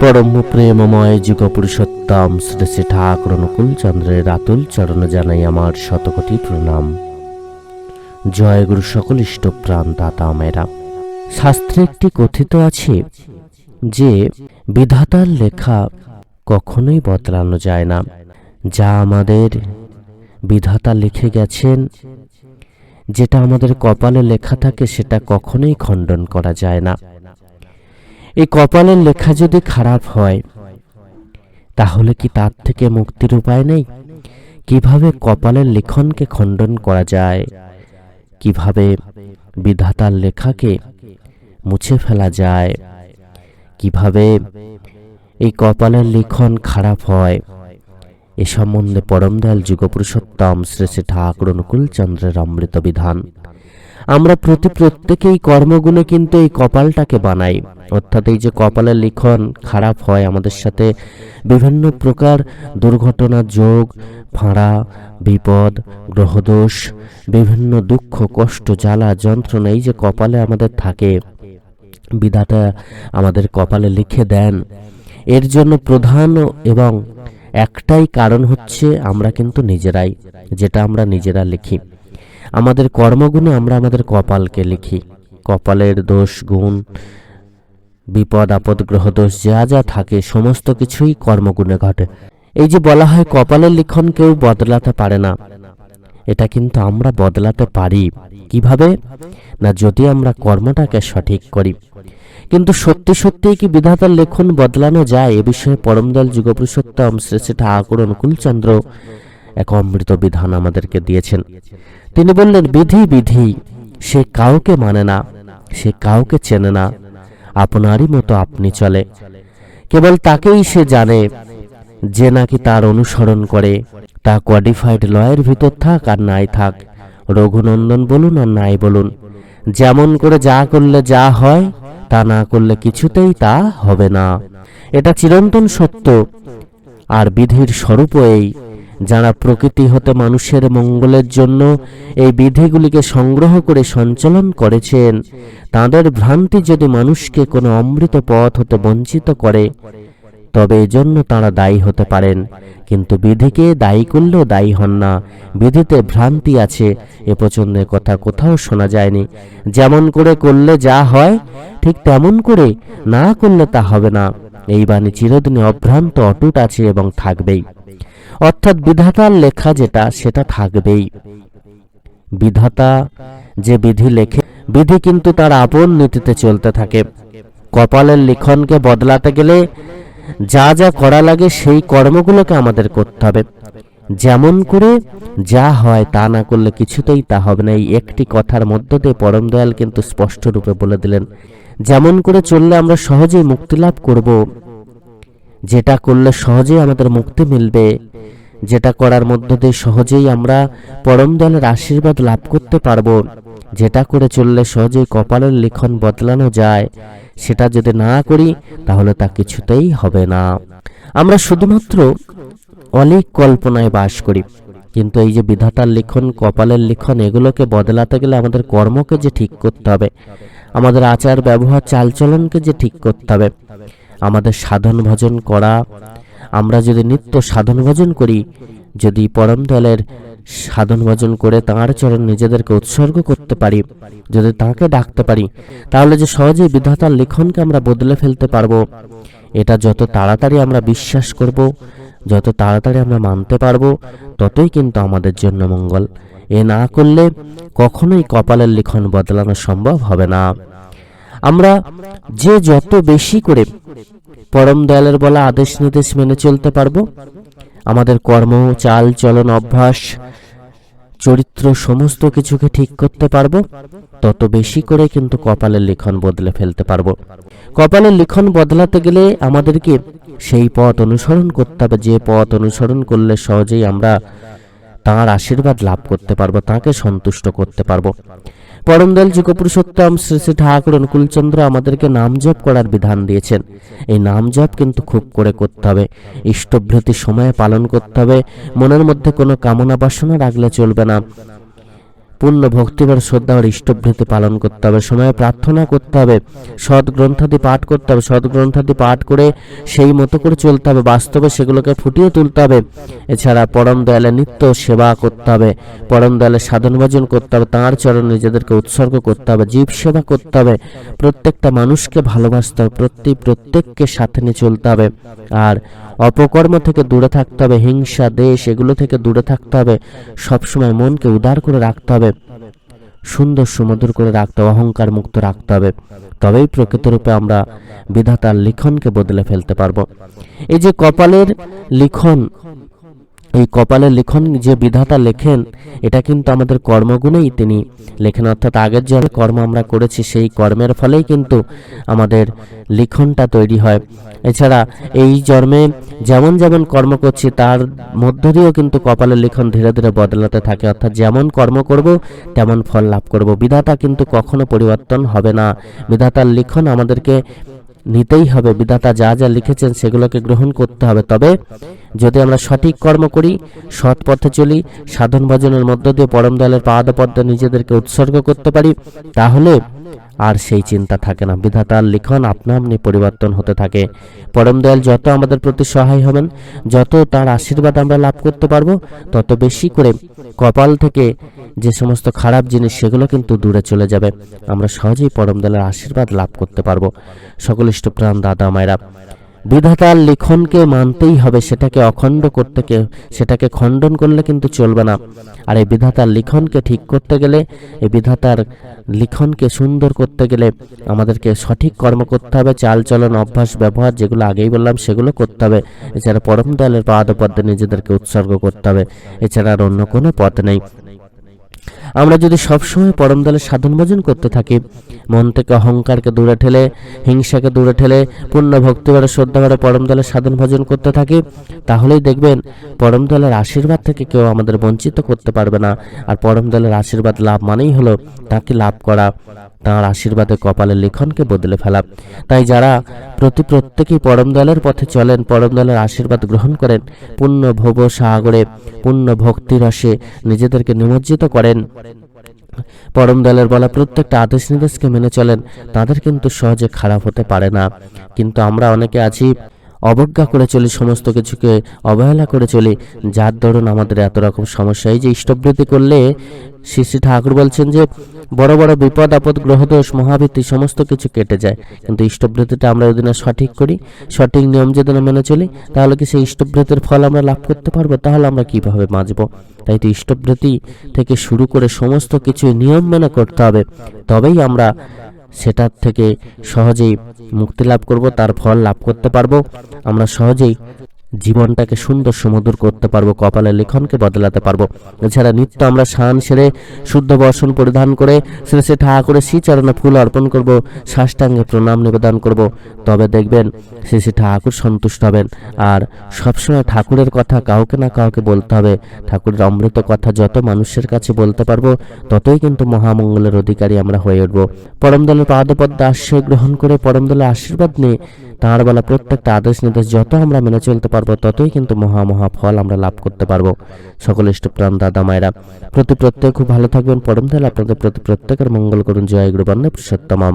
পরম প্রেমময় যুগ পুরুষোত্তম শ্রী শ্রী ঠাকুর অনুকূল চন্দ্রের আতুল চরণ জানাই আমার শতকোটি প্রণাম। জয় গুরু সকল ইষ্টপ্রাণ দাতা মেরা। শাস্ত্রে একটি কথিত আছে যে, বিধাতার লেখা কখনোই বদলানো যায় না। যা আমাদের বিধাতা লিখে গেছেন, যেটা আমাদের কপালে লেখা থাকে সেটা কখনোই খণ্ডন করা যায় না। এই কপালের লেখা যদি খারাপ হয়, তাহলে কি তার থেকে মুক্তির উপায় নেই? কীভাবে কপালের লিখনকে খণ্ডন করা যায়? কীভাবে বিধাতার লেখাকে মুছে ফেলা যায়? কীভাবে এই কপালের লিখন খারাপ হয়? এ সম্বন্ধে পরম দয়াল যুগপুরুষোত্তম শ্রী শ্রী ঠাকুর অনুকূল চন্দ্রের অমৃত বিধান। আমরা প্রতি প্রত্যেকেই কর্মগুণে কিন্তু এই কপালটাকে বানাই। অর্থাৎ এই যে কপালের লিখন খারাপ হয়, আমাদের সাথে বিভিন্ন প্রকার দুর্ঘটনা, যোগ ফাঁড়া বিপদ, গ্রহদোষ, বিভিন্ন দুঃখ, কষ্ট, জ্বালা, যন্ত্রণা, এই যে কপালে আমাদের থাকে, বিধাতা আমাদের কপালে লিখে দেন। এর জন্য প্রধান এবং একটাই কারণ হচ্ছে আমরা কিন্তু নিজেরাই, যেটা আমরা নিজেরা লিখি। আমাদের কর্মগুণে আমরা আমাদের কপালকে লিখি। কপালের দোষ, গুণ, বিপদ, আপদ, গ্রহ দোষ, যা যা থাকে, সমস্ত কিছুই কর্মগুণে ঘটে। এই যে বলা হয় কপালের লিখন কেউ বদলাতে পারে না, এটা কিন্তু আমরা বদলাতে পারি। কীভাবে? না, যদি আমরা কর্মটাকে সঠিক করি। কিন্তু সত্যি সত্যি কি বিধাতার লেখন বদলানো যায়? এ বিষয়ে পরমদল যুগপুরুষোত্তম শ্রী শ্রী ঠাকুর অনুকূলচন্দ্র এক অমৃত বিধান আমাদেরকে দিয়েছেন। তিনি বললেন, বিধি বিধি, সে কাউকে মানে না, সে কাউকে চেনে না, আপনারই মতো আপনি চলে। কেবল তাকেই সে জানে যে নাকি তার অনুসরণ করে। তা কোয়ালিফাইড লয়ের ভিতর থাক আর নাই থাক। রঘুনন্দন বলুন আর নাই বলুন। যেমন করে যা করলে যা হয়, তা না করলে কিছুতেই তা হবে না। এটা চিরন্তন সত্য। আর বিধির স্বরূপ এই। যারা প্রকৃতি হতে মানুষের মঙ্গলের জন্য এই বিধিগুলিকে সংগ্রহ করে সঞ্চালন করেছেন, তাদের ভ্রান্তি যদি মানুষকে কোনো অমৃত পথ হতে বঞ্চিত করে, তবে এজন্য তারা দায়ী হতে পারেন। কিন্তু বিধিকে দায়ী করলেও দায়ী হন না। বিধিতে ভ্রান্তি আছে, এ পছন্দের কথা কোথাও শোনা যায়নি। যেমন করে করলে যা হয়, ঠিক তেমন করে না করলে তা হবে না। এই বাণী চিরদিনে অভ্রান্ত, অটুট আছে এবং থাকবেই। অর্থাৎ বিধাতার লেখা যেটা, সেটা থাকবেই। বিধাতা যে বিধি লেখে, বিধি কিন্তু তার আপন নীতিতে চলতে থাকে। কপালের লিখনকে বদলাতে গেলে যা যা করা লাগে সেই কর্মগুলোকে আমাদের করতে হবে। যেমন করে যা হয় তা না করলে কিছুতেই তা হবে না। এই একটি কথার মধ্য দিয়ে পরম দয়াল কিন্তু স্পষ্ট রূপে বলে দিলেন যেমন করে চললে আমরা সহজেই মুক্তি লাভ করব। যেটা করলে সহজেই আমাদের মুক্তি মিলবে। যেটা করার মধ্য দিয়ে সহজেই আমরা পরম দলের আশীর্বাদ লাভ করতে পারব। যেটা করে চললে সহজেই কপালের লিখন বদলানো যায়। সেটা যদি না করি, তাহলে তা কিছুতেই হবে না। আমরা শুধুমাত্র অনেক কল্পনায় বাস করি। কিন্তু এই যে বিধাতার লিখন, কপালের লিখন, এগুলোকে বদলাতে গেলে আমাদের কর্মকে যে ঠিক করতে হবে, আমাদের আচার ব্যবহার, চালচলনকে যে ঠিক করতে হবে, আমাদের সাধন ভজন করা, আমরা যদি নিত্য সাধন ভজন করি, যদি পরম দলের সাধন ভজন করে তাঁর চরণ নিজেদেরকে উৎসর্গ করতে পারি, যদি তাঁকে ডাকতে পারি, তাহলে যে সহজেই বিধাতার লিখনকে আমরা বদলে ফেলতে পারব, এটা যত তাড়াতাড়ি আমরা বিশ্বাস করব যত তাড়াতাড়ি আমরা মানতে পারব, ততই কিন্তু আমাদের জন্য মঙ্গল। এ না করলে কখনোই কপালের লিখন বদলানো সম্ভব হবে না। আমরা যে যত বেশি করে পরম দয়ালের বলা আদেশ নির্দেশ মেনে চলতে পারব, আমাদের কর্ম, চাল, চলন, অভ্যাস চরিত্র সমস্ত কিছুকে ঠিক করতে পারব, তত বেশি করে কিন্তু কপালের লিখন বদলে ফেলতে পারব। কপালের লিখন বদলাতে গেলে আমাদেরকে সেই পথ অনুসরণ করতে হবে, যে পথ অনুসরণ করলে সহজেই আমরা তাঁর আশীর্বাদ লাভ করতে পারব, তাঁকে সন্তুষ্ট করতে পারব। পরমদল যুগপুরুষোত্তম শ্রী শ্রী ঠাকুর অনুকূলচন্দ্র আমাদেরকে নাম জপ করার বিধান দিয়েছেন। এই নাম জপ কিন্তু খুব করে করতে হবে। ইষ্টভ্রতি সময়ে পালন করতে হবে। মনের মধ্যে কোনো কামনা বাসনা রাখলে চলবে না। পূর্ণ ভক্তিবার শ্রদ্ধার ইষ্টভৃতি পালন করতে হবে। সময়ে প্রার্থনা করতে হবে সৎ গ্রন্থাদি পাঠ করতে হবে। সৎ গ্রন্থাদি পাঠ করে সেই মতো করে চলতে হবে। বাস্তবে সেগুলোকে ফুটিয়ে তুলতে হবে। এছাড়া পরম দয়ালে নিত্য সেবা করতে হবে। পরম দয়ালে সাধন ভজন করতে হবে। তাঁর চরণে নিজেদেরকে উৎসর্গ করতে হবে। জীব সেবা করতে হবে। প্রত্যেকটা মানুষকে ভালোবাসতে হবে। প্রত্যেক প্রত্যেককে সাথে নিয়ে চলতে হবে। আর অপকর্ম থেকে দূরে থাকতে হবে, হিংসা, দেশ, এগুলো থেকে দূরে থাকতে হবে। সবসময় মনকে উদার করে রাখতে হবে। সুন্দর সুমধুর করে রাখতে হবে, অহংকার মুক্ত রাখতে হবে। তবেই প্রকৃতরূপে আমরা বিধাতার লিখনকে বদলে ফেলতে পারব। এই যে কপালের লিখন এই কপালের লিখন যে বিধাতা লেখেন, এটা কিন্তু আমাদের কর্মগুণেই তিনি লেখেন। অর্থাৎ আগের যে কর্ম আমরা করেছি, সেই কর্মের ফলেই কিন্তু আমাদের লিখনটা তৈরি হয়। এছাড়া এই জন্মে যেমন যেমন কর্ম করছি, তার মধ্য দিয়েও কিন্তু কপালের লিখন ধীরে ধীরে বদলাতে থাকে। অর্থাৎ যেমন কর্ম করব, তেমন ফল লাভ করব। বিধাতা কিন্তু কখনো পরিবর্তন হবে না। বিধাতার লিখন আমাদেরকে নিতেই হবে। বিধাতা যা যা লিখেছেন সেগুলোকে গ্রহণ করতে হবে। তবে যদি আমরা সঠিক কর্ম করি, সৎ পথে চলি, সাধন ভজনের মধ্য দিয়ে পরম দয়ালের পাদপদ্মে নিজেদেরকে উৎসর্গ করতে পারি, তাহলে আর সেই চিন্তা থাকে না। বিধাতার লিখন আপনা আপনি পরিবর্তন হতে থাকে। পরম দয়াল যত আমাদের প্রতি সহায় হবেন, যত তার আশীর্বাদ আমরা লাভ করতে পারব, তত বেশি করে কপাল থেকে যে সমস্ত খারাপ জিনিস সেগুলো কিন্তু দূরে চলে যাবে। আমরা সহজেই পরম দয়ালের আশীর্বাদ লাভ করতে পারব। সকল ইষ্টপ্রাণ দাদা মায়েরা, বিধাতার লিখনকে মানতেই হবে, সেটাকে অখণ্ড করতে সেটাকে খণ্ডন করলে কিন্তু চলবে না। আর এই বিধাতার লিখনকে ঠিক করতে গেলে, এই বিধাতার লিখনকে সুন্দর করতে গেলে আমাদেরকে সঠিক কর্ম করতে হবে চাল চলন অভ্যাস, ব্যবহার যেগুলো আগেই বললাম, সেগুলো করতে হবে। এছাড়া পরম দয়ালের পাদপদ্মে নিজেদেরকে উৎসর্গ করতে হবে। এছাড়া আর অন্য কোনো পথ নেই। আমরা যদি সবসময় পরম দলের সাধন ভজন করতে থাকি, মন থেকে অহংকারকে দূরে ঠেলে, হিংসাকে দূরে ঠেলে পূর্ণ করে পরম দলের সাধন ভজন করতে থাকি, তাহলেই দেখবেন পরম দলের আশীর্বাদ থেকে কেউ আমাদের বঞ্চিত করতে পারবে না। আর পরম দলের আশীর্বাদ লাভ মানেই হলো তাকে লাভ করা। তাঁর আশীর্বাদে কপালে লিখনকে বদলে ফেলা। তাই যারা প্রতি প্রত্যেকেই পরম দলের পথে চলেন, পরম দলের আশীর্বাদ গ্রহণ করেন পূর্ণ ভব সাগরে পূর্ণ ভক্তি রসে নিজেদেরকে নিমজ্জিত করেন। পরম দলের বলা প্রত্যেকটা আদেশ নির্দেশকে মেনে চলেন, তাদের কিন্তু সহজে খারাপ হতে পারে না। কিন্তু আমরা অনেকে আছি অবজ্ঞা করে চলি, সমস্ত কিছুকে অবহেলা করে চলি। যার দরুন আমাদের এত রকম সমস্যা। এই যে ইষ্টবৃত্তি করলে শ্রী শ্রী ঠাকুর বলছেন যে, বড় বড় বিপদ, আপদ গ্রহদোষ মহাবৃত্তি, সমস্ত কিছু কেটে যায়। কিন্তু ইষ্টবৃত্তিটা আমরা যদি না সঠিক করি, সঠিক নিয়ম যদি না মেনে চলি, তাহলে কি সেই ইষ্টবৃত্তির ফল আমরা লাভ করতে পারব? তাহলে আমরা কীভাবে বাঁচবো? তাই তো ইষ্টবৃত্তি থেকে শুরু করে সমস্ত কিছু নিয়ম মেনে করতে হবে। তবেই আমরা সেটার থেকে সহজেই মুক্তি লাভ করব তার ফল লাভ করতে পারব। আমরা সহজেই জীবনটাকে সুন্দর সুমধুর করতে পারব, কপালের লিখনকে বদলাতে পারব। এছাড়া নিত্য আমরা শান সেরে, শুদ্ধ বর্ষণ পরিধান করে, শ্রী শ্রী ঠাকুরের শ্রীচরণে ফুল অর্পণ করব, সাষ্টাঙ্গে প্রণাম নিবেদন করব। তবে দেখবেন, শ্রী শ্রী ঠাকুর সন্তুষ্ট হবেন। আর সবসময় ঠাকুরের কথা কাউকে না কাউকে বলতে হবে। ঠাকুরের অমৃত কথা যত মানুষের কাছে বলতে পারব, ততই কিন্তু মহামঙ্গলের অধিকারী আমরা হয়ে উঠবো। পরমদলের পাদপদ্মে আশ্রয় গ্রহণ করে, পরমদলের আশীর্বাদ নিয়ে তাঁর বলা প্রত্যেকটা আদেশ নির্দেশ যত আমরা মেনে চলতে পারব, ততই কিন্তু মহা মহা ফল আমরা লাভ করতে পারব। সকল ইষ্টপ্রাণ দাদা মায়েরা, প্রতি প্রত্যেক খুব ভালো থাকবেন। পরম তাহলে আপনাদের প্রতি প্রত্যেকের মঙ্গল করুন। জয় গুরুবান্ন পুরুষোত্তমাম।